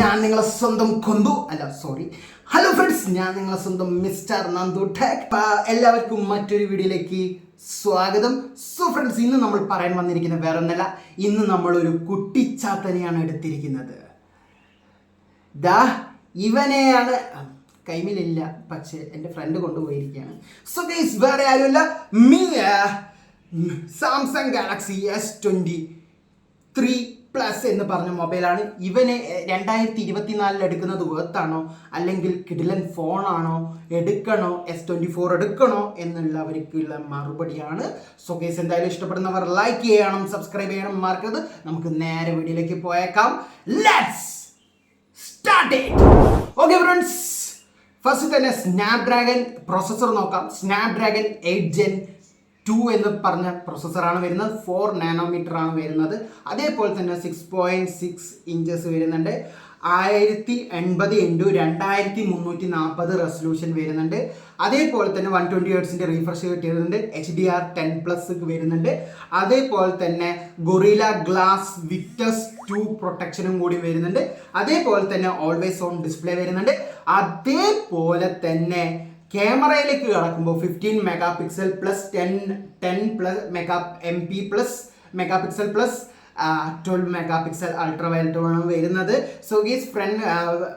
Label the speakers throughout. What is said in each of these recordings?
Speaker 1: ഞാൻ നിങ്ങളെ സ്വന്തം കൊന്തു. അല്ല സോറി ഹലോ ഫ്രണ്ട്സ് ഞാൻ നിങ്ങളെ സ്വന്തം മിസ്റ്റർ നന്ദു ടെക്. എല്ലാവർക്കും മറ്റൊരു വീഡിയോയിലേക്ക് സ്വാഗതം. സോ ഫ്രണ്ട്സ് ഇന്ന് നമ്മൾ പറയാൻ വന്നിരിക്കുന്ന വേറെ ഒന്നല്ല ഇന്ന് നമ്മൾ ഒരു കുട്ടിച്ചാത്തനെയാണ് എടുത്തിരിക്കുന്നത്. ദാ ഇവനെയാണ്. കൈമിലില്ല പക്ഷേ എന്റെ ഫ്രണ്ട് കൊണ്ടുപോയിരിക്കുകയാണ്. സോ ഗൈസ് വേറെ ആരുമല്ല. Me Samsung Galaxy S twenty three plus എന്ന് പറഞ്ഞ മൊബൈലാണ് ഇവന് രണ്ടായിരത്തി ഇരുപത്തിനാലിൽ എടുക്കുന്നത് വേർത്താണോ അല്ലെങ്കിൽ കിഡിലൻ ഫോണാണോ എടുക്കണോ? എസ് ട്വന്റി ഫോർ എടുക്കണോ? എന്നുള്ളവർക്കുള്ള മറുപടിയാണ്. സോ കേസ് എന്തായാലും ഇഷ്ടപ്പെടുന്നവർ ലൈക്ക് ചെയ്യണം സബ്സ്ക്രൈബ് ചെയ്യണം മറക്കരുത് നമുക്ക് നേരെ വീഡിയോയിലേക്ക് പോയേക്കാം. Let's start okay friends first തന്നെ സ്നാപ്ഡ്രാഗൺ പ്രോസസ്സർ നോക്കാം. സ്നാപ്ഡ്രാഗൺ എയ്റ്റ് ജെൻ ടു എന്ന് പറഞ്ഞ പ്രോസസ്സറാണ് വരുന്നത്. ഫോർ നാനോമീറ്റർ ആണ് വരുന്നത്. അതേപോലെ തന്നെ സിക്സ് പോയിന്റ് സിക്സ് ഇഞ്ചസ് വരുന്നുണ്ട്. ആയിരത്തി എൺപത് ഇന്റു രണ്ടായിരത്തി മുന്നൂറ്റി നാൽപ്പത് റെസൊല്യൂഷൻ വരുന്നുണ്ട്. അതേപോലെ തന്നെ വൺ ട്വന്റി ഹേർട്സിന്റെ റീഫ്രഷ് വരുന്നുണ്ട് H D R ten plus വരുന്നുണ്ട്. അതേപോലെ തന്നെ ഗൊറില ഗ്ലാസ് വിക്ടസ് ടു പ്രൊട്ടക്ഷനും കൂടി വരുന്നുണ്ട്. അതേപോലെ തന്നെ ഓൾവേസ് ഓൺ ഡിസ്പ്ലേ വരുന്നുണ്ട്. അതേപോലെ തന്നെ ക്യാമറയിലേക്ക് കടക്കുമ്പോൾ fifteen mega pixel plus ten ten plus mega M P plus mega pixel plus twelve mega pixel ultra വയലറ്റാണ് വരുന്നത് സോ ഗീസ് ഫ്രണ്ട്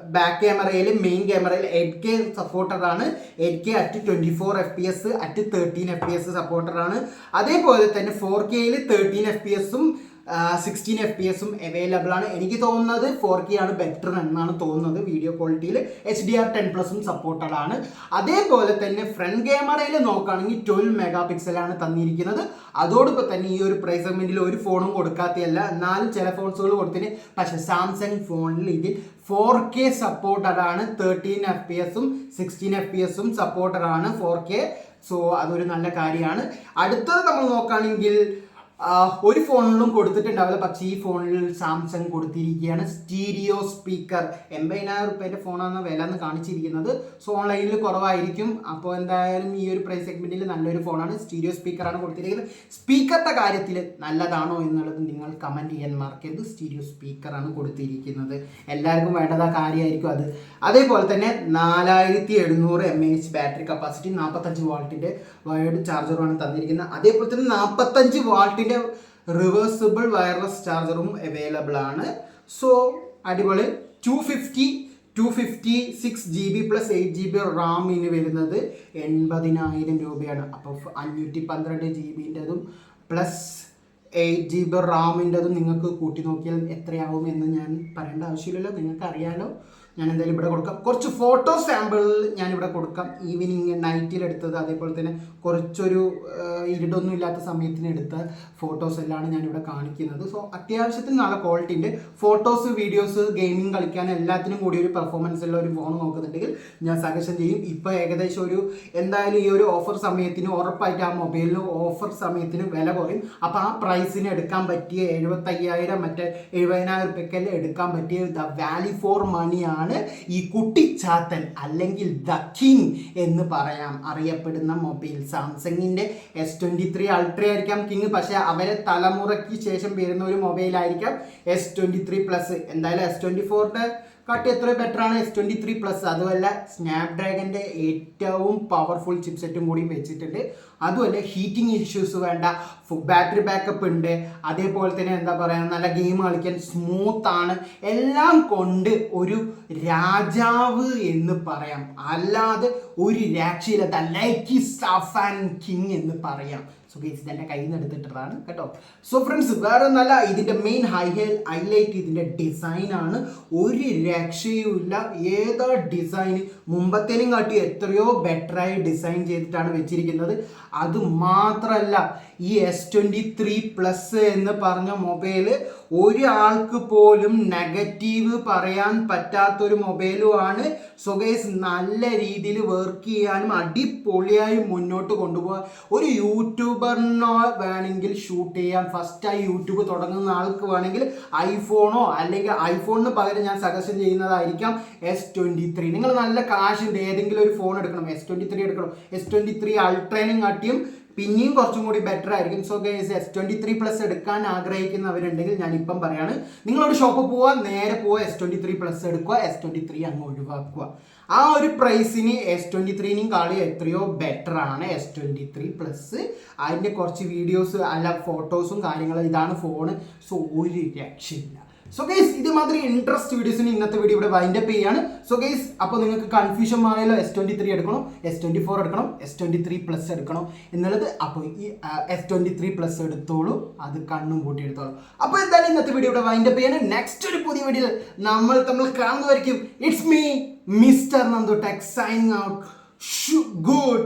Speaker 1: ബാക്ക് ക്യാമറയിൽ മെയിൻ ക്യാമറയിൽ eight K സപ്പോർട്ടറാണ് eight K at twenty four F P S at thirteen F P S സപ്പോർട്ടറാണ് അതേപോലെ തന്നെ four കെയിൽ thirteen F P എസും sixteen F P എസും available ആണ്. എനിക്ക് തോന്നുന്നത് ഫോർ കെ ആണ് ബെറ്റർ എന്നാണ് തോന്നുന്നത് വീഡിയോ ക്വാളിറ്റിയിൽ എച്ച് ഡി ആർ ടെൻ പ്ലസും സപ്പോർട്ടഡ് ആണ്. അതേപോലെ തന്നെ ഫ്രണ്ട് ക്യാമറയിൽ നോക്കുകയാണെങ്കിൽ ട്വൽവ് മെഗാ പിക്സലാണ് തന്നിരിക്കുന്നത്. അതോടൊപ്പം തന്നെ ഈ ഒരു പ്രൈസ് സെഗ്മെന്റിൽ ഒരു ഫോണും കൊടുക്കാത്തതല്ല. എന്നാലും ചില ഫോൺസുകൾ കൊടുത്തിന്. പക്ഷേ സാംസങ് ഫോണിൽ ഇതിൽ ഫോർ കെ സപ്പോർട്ടഡ് ആണ്. തേർട്ടീൻ എഫ് പി എസും സിക്സ്റ്റീൻ എഫ് പി എസും സപ്പോർട്ടഡ് ആണ് ഫോർ കെ സോ അതൊരു നല്ല കാര്യമാണ്. അടുത്തത് നമ്മൾ നോക്കുകയാണെങ്കിൽ ഒരു ഫോണിലും കൊടുത്തിട്ടുണ്ടാവില്ല. പക്ഷേ ഈ ഫോണിൽ സാംസങ് കൊടുത്തിരിക്കുകയാണ് സ്റ്റീരിയോ സ്പീക്കർ. എൺപതിനായിരം റുപ്യേന്റെ ഫോണാണ് വില എന്ന് കാണിച്ചിരിക്കുന്നത്. സോ ഓൺലൈനിൽ കുറവായിരിക്കും. അപ്പോൾ എന്തായാലും ഈ ഒരു പ്രൈസ് സെഗ്മെന്റിൽ നല്ലൊരു ഫോണാണ് സ്റ്റീരിയോ സ്പീക്കറാണ് കൊടുത്തിരിക്കുന്നത്. സ്പീക്കറിന്റെ കാര്യത്തിൽ നല്ലതാണോ എന്നുള്ളത് നിങ്ങൾ കമന്റ് ചെയ്യാൻ മറക്കരുത്. സ്റ്റീരിയോ സ്പീക്കറാണ് കൊടുത്തിരിക്കുന്നത്. എല്ലാവർക്കും വേണ്ടത് ആ കാര്യമായിരിക്കും അത്. അതേപോലെ തന്നെ നാലായിരത്തി എഴുന്നൂറ് എം എച്ച് ബാറ്ററി കപ്പാസിറ്റി നാൽപ്പത്തഞ്ച് വാൾട്ടിന്റെ വയർഡ് ചാർജറുമാണ് തന്നിരിക്കുന്നത്. അതേപോലെ തന്നെ നാൽപ്പത്തഞ്ച് വാൾട്ടിന്റെ റിവേഴ്സിബിൾ വയർലെസ് ചാർജറും അവൈലബിൾ ആണ്. സോ അടിപൊളി. Two fifty two fifty six G B plus eight G B റാമിന് വരുന്നത് എൺപതിനായിരം രൂപയാണ്. അപ്പോൾ അഞ്ഞൂറ്റി പന്ത്രണ്ട് ജി ബിന്റെതും പ്ലസ് എയ്റ്റ് ജി ബി റാമിന്റെതും നിങ്ങൾക്ക് കൂട്ടി നോക്കിയാൽ എത്രയാവും എന്ന് ഞാൻ പറയേണ്ട ആവശ്യമില്ലല്ലോ. നിങ്ങൾക്ക് അറിയാലോ ഞാൻ എന്തായാലും ഇവിടെ കൊടുക്കാം. കുറച്ച് ഫോട്ടോ സാമ്പിൾ ഇവിടെ കൊടുക്കാം. ഈവനിങ് നൈറ്റിൽ എടുത്തത്. അതേപോലെ തന്നെ കുറച്ചൊരു ഇരുടൊന്നും ഇല്ലാത്ത സമയത്തിന് എടുത്ത ഫോട്ടോസ് ഞാൻ ഇവിടെ കാണിക്കുന്നത്. സോ അത്യാവശ്യത്തിന് നല്ല ക്വാളിറ്റി ഉണ്ട് ഫോട്ടോസ് വീഡിയോസ് ഗെയിമിംഗ് കളിക്കാൻ എല്ലാത്തിനും കൂടി ഒരു പെർഫോമൻസ് ഉള്ള ഒരു ഫോൺ നോക്കുന്നുണ്ടെങ്കിൽ ഞാൻ സജഷൻ ചെയ്യും. ഇപ്പോൾ ഏകദേശം ഒരു എന്തായാലും ഈ ഒരു ഓഫർ സമയത്തിന് ഉറപ്പായിട്ട് ആ മൊബൈലിന് ഓഫർ സമയത്തിന് വില കുറയും. അപ്പോൾ ആ പ്രൈസിന് എടുക്കാൻ പറ്റിയ എഴുപത്തയ്യായിരം മറ്റേ എഴുപതിനായിരം റുപ്യക്കെല്ലാം എടുക്കാൻ പറ്റിയ ദ വാലി ഫോർ മണിയാണ് ഈ കുട്ടിച്ചാത്തൻ അല്ലെങ്കിൽ ദ കിങ് എന്ന് പറയാം. അറിയപ്പെടുന്ന മൊബൈൽ സാംസങ്ങിന്റെ എസ് ട്വന്റി ത്രീ അൾട്ര ആയിരിക്കാം കിങ്. പക്ഷേ അവരെ തലമുറയ്ക്ക് ശേഷം വരുന്ന ഒരു മൊബൈൽ ആയിരിക്കാം എസ് ട്വന്റി ത്രീ പ്ലസ് എന്തായാലും എസ് ട്വന്റി ഫോറിന്റെ കാട്ടി എത്ര ബെറ്റർ ആണ് എസ് ട്വന്റി ത്രീ പ്ലസ് അതുമല്ല സ്നാപ്ഡ്രാഗന്റെ ഏറ്റവും പവർഫുൾ ചിപ്സെറ്റും കൂടി വെച്ചിട്ടുണ്ട്. അതുമല്ല ഹീറ്റിംഗ് ഇഷ്യൂസ് വേണ്ട. ബാറ്ററി ബാക്കപ്പ് ഉണ്ട്. അതേപോലെ തന്നെ എന്താ പറയുക നല്ല ഗെയിം കളിക്കാൻ സ്മൂത്ത് ആണ്. എല്ലാം കൊണ്ട് ഒരു രാജാവ് എന്ന് പറയാം. അല്ലാതെ ഒരു രക്ഷയില്ലാത്ത ലൈക്ക് സഫാൻ കിങ് എന്ന് പറയാം. സോ ഗേസ് ഇതെന്റെ കയ്യിൽ നിന്ന് എടുത്തിട്ടതാണ് കേട്ടോ. സോ ഫ്രണ്ട്സ് വേറെ ഒന്നല്ല ഇതിന്റെ മെയിൻ ഹൈ ഹൈലൈറ്റ് ഇതിന്റെ ഡിസൈനാണ് ഒരു രക്ഷയുമില്ല ഏതാ ഡിസൈൻ മുമ്പത്തേനും കാട്ടി എത്രയോ ബെറ്ററായി ഡിസൈൻ ചെയ്തിട്ടാണ് വെച്ചിരിക്കുന്നത്. അത് മാത്രമല്ല ഈ എസ് ട്വന്റി ത്രീ പ്ലസ് എന്ന് പറഞ്ഞ മൊബൈൽ ഒരാൾക്ക് പോലും നെഗറ്റീവ് പറയാൻ പറ്റാത്തൊരു മൊബൈലുമാണ് സോ ഗൈസ് നല്ല രീതിയിൽ വർക്ക് ചെയ്യാനും അടിപൊളിയായി മുന്നോട്ട് കൊണ്ടുപോകാൻ ഒരു യൂട്യൂബറിനോ വേണമെങ്കിൽ ഷൂട്ട് ചെയ്യാൻ ഫസ്റ്റായി യൂട്യൂബ് തുടങ്ങുന്ന ആൾക്ക് വേണമെങ്കിൽ ഐഫോണോ അല്ലെങ്കിൽ ഐഫോണിന് പകരം ഞാൻ സജഷൻ ചെയ്യുന്നതായിരിക്കാം. എസ് ട്വന്റി ത്രീ നിങ്ങൾ നല്ല കാശുണ്ട് ഏതെങ്കിലും ഒരു ഫോൺ എടുക്കണം. എസ് ട്വന്റി ത്രീ എടുക്കണം. എസ് ട്വന്റി ത്രീ അൾട്രേനും കാട്ടിയും പിന്നെയും കുറച്ചും കൂടി ബെറ്റർ ആയിരിക്കും. So guys S twenty three plus എടുക്കാൻ ആഗ്രഹിക്കുന്നവരുണ്ടെങ്കിൽ ഞാൻ ഇപ്പം പറയാണ്. നിങ്ങളൊരു ഷോപ്പ് പോവുക നേരെ പോവുക എസ് ട്വന്റി ത്രീ പ്ലസ് എടുക്കുക എസ് ട്വന്റി ത്രീ അങ്ങ് ഒഴിവാക്കുക. ആ ഒരു പ്രൈസിന് എസ് ട്വന്റി ത്രീനും കാളി എത്രയോ ബെറ്റർ ആണ്. എസ് ട്വന്റി ത്രീ പ്ലസ് അതിന്റെ കുറച്ച് വീഡിയോസ് അല്ല ഫോട്ടോസും കാര്യങ്ങളും ഇതാണ് ഫോണ് സോ ഒരു രക്ഷയില്ല. സോ ഗൈസ് ഇതുമാതിരി ഇൻട്രസ്റ്റ് വീഡിയോസിന് ഇന്നത്തെ വീഡിയോ ഇവിടെ വൈൻഡപ്പ് ചെയ്യാണ്. സോ ഗൈസ് അപ്പോൾ നിങ്ങൾക്ക് കൺഫ്യൂഷൻ മാറിയല്ലോ എസ് ട്വന്റി ത്രീ എടുക്കണം എസ് ട്വന്റി ഫോർ എടുക്കണം എസ് ട്വന്റി ത്രീ പ്ലസ് എടുക്കണം എന്നുള്ളത്. അപ്പോൾ ഈ എസ് ട്വന്റി ത്രീ പ്ലസ് എടുത്തോളൂ. അത് കണ്ണും കൂട്ടി എടുത്തോളൂ. അപ്പോൾ എന്തായാലും ഇന്നത്തെ വീഡിയോ ഇവിടെ വൈൻഡപ്പ് ചെയ്യാണ്. നെക്സ്റ്റ് ഒരു പുതിയ വീഡിയോ നമ്മൾ തമ്മിൽ കാണുന്നതായിരിക്കും. It's me mister Nandu. Tech signing out good